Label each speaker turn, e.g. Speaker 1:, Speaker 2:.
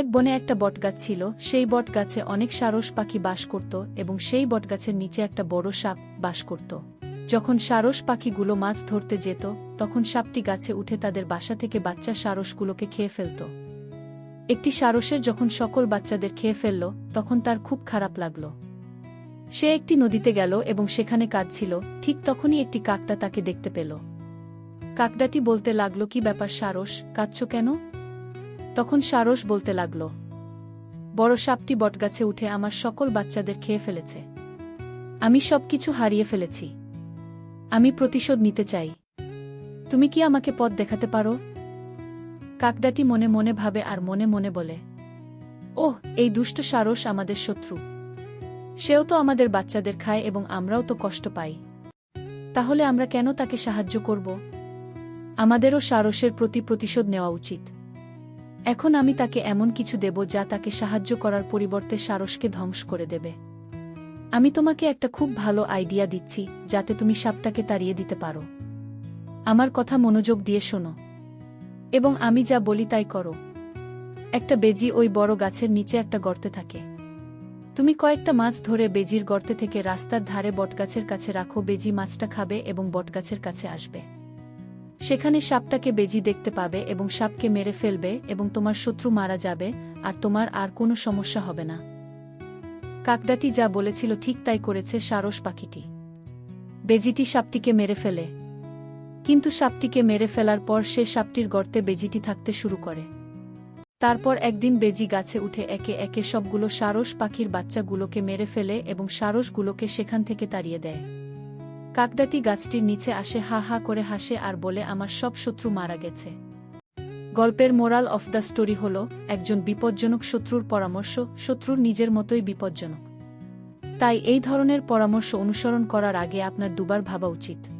Speaker 1: এক বনে একটা বটগাছ ছিল, সেই বটগাছে অনেক সারস পাখি বাস করত এবং সেই বটগাছের নিচে একটা বড় সাপ বাস করত। যখন সারস পাখিগুলো মাছ ধরতে যেত, তখন সাপটি গাছে উঠে তাদের বাসা থেকে বাচ্চা সারসগুলোকে খেয়ে ফেলত। একটি সারসের যখন সকল বাচ্চাদের খেয়ে ফেলল, তখন তার খুব খারাপ লাগল। সে একটি নদীতে গেল এবং সেখানে কাঁদছিল, ঠিক তখনই একটি কাকটা তাকে দেখতে পেল। কাকডাটি বলতে লাগল, কি ব্যাপার সারস, কাঁদছ কেন? তখন সারস বলতে লাগল, বড় সাপটি বটগাছে উঠে আমার সকল বাচ্চাদের খেয়ে ফেলেছে। আমি সবকিছু হারিয়ে ফেলেছি। আমি প্রতিশোধ নিতে চাই। তুমি কি আমাকে পথ দেখাতে পারো? কাকডাটি মনে মনে ভাবে আর মনে মনে বলে, ওহ, এই দুষ্ট সারস আমাদের শত্রু। সেও তো আমাদের বাচ্চাদের খায় এবং আমরাও তো কষ্ট পাই। তাহলে আমরা কেন তাকে সাহায্য করব? আমাদেরও সারসের প্রতি প্রতিশোধ নেওয়া উচিত। এখন আমি তাকে এমন কিছু দেব যা তাকে সাহায্য করার পরিবর্তে সারসকে ধ্বংস করে দেবে। আমি তোমাকে একটা খুব ভালো আইডিয়া দিচ্ছি, যাতে তুমি সাপটাকে তাড়িয়ে দিতে পারো। আমার কথা মনোযোগ দিয়ে শোনো। এবং আমি যা বলি তাই করো। একটা বেজি ওই বড় গাছের নিচে একটা গর্তে থাকে। তুমি কয়েকটা মাছ ধরে বেজির গর্তে থেকে রাস্তার ধারে বটগাছের কাছে রাখো, বেজি মাছটা খাবে এবং বটগাছের কাছে আসবে। সেখানে সাপটাকে বেজি দেখতে পাবে এবং সাপকে মেরে ফেলবে এবং তোমার শত্রু মারা যাবে, আর তোমার আর কোনো সমস্যা হবে না। কাকডাটি যা বলেছিল ঠিক তাই করেছে সারস পাখিটি। বেজিটি সাপটিকে মেরে ফেলে। কিন্তু সাপটিকে মেরে ফেলার পর সে সাপটির গর্তে বেজিটি থাকতে শুরু করে। তারপর একদিন বেজি গাছে উঠে একে একে সবগুলো সারস পাখির বাচ্চাগুলোকে মেরে ফেলে এবং সারসগুলোকে সেখান থেকে তাড়িয়ে দেয়। কাকডাটি গাছটির নিচে আসে, হা হা করে হাসে আর বলে, আমার সব শত্রু মারা গেছে। গল্পের মোরাল অফ দ্য স্টোরি হল, একজন বিপজ্জনক শত্রুর পরামর্শ শত্রুর নিজের মতোই বিপজ্জনক। তাই এই ধরনের পরামর্শ অনুসরণ করার আগে আপনার দুবার ভাবা উচিত।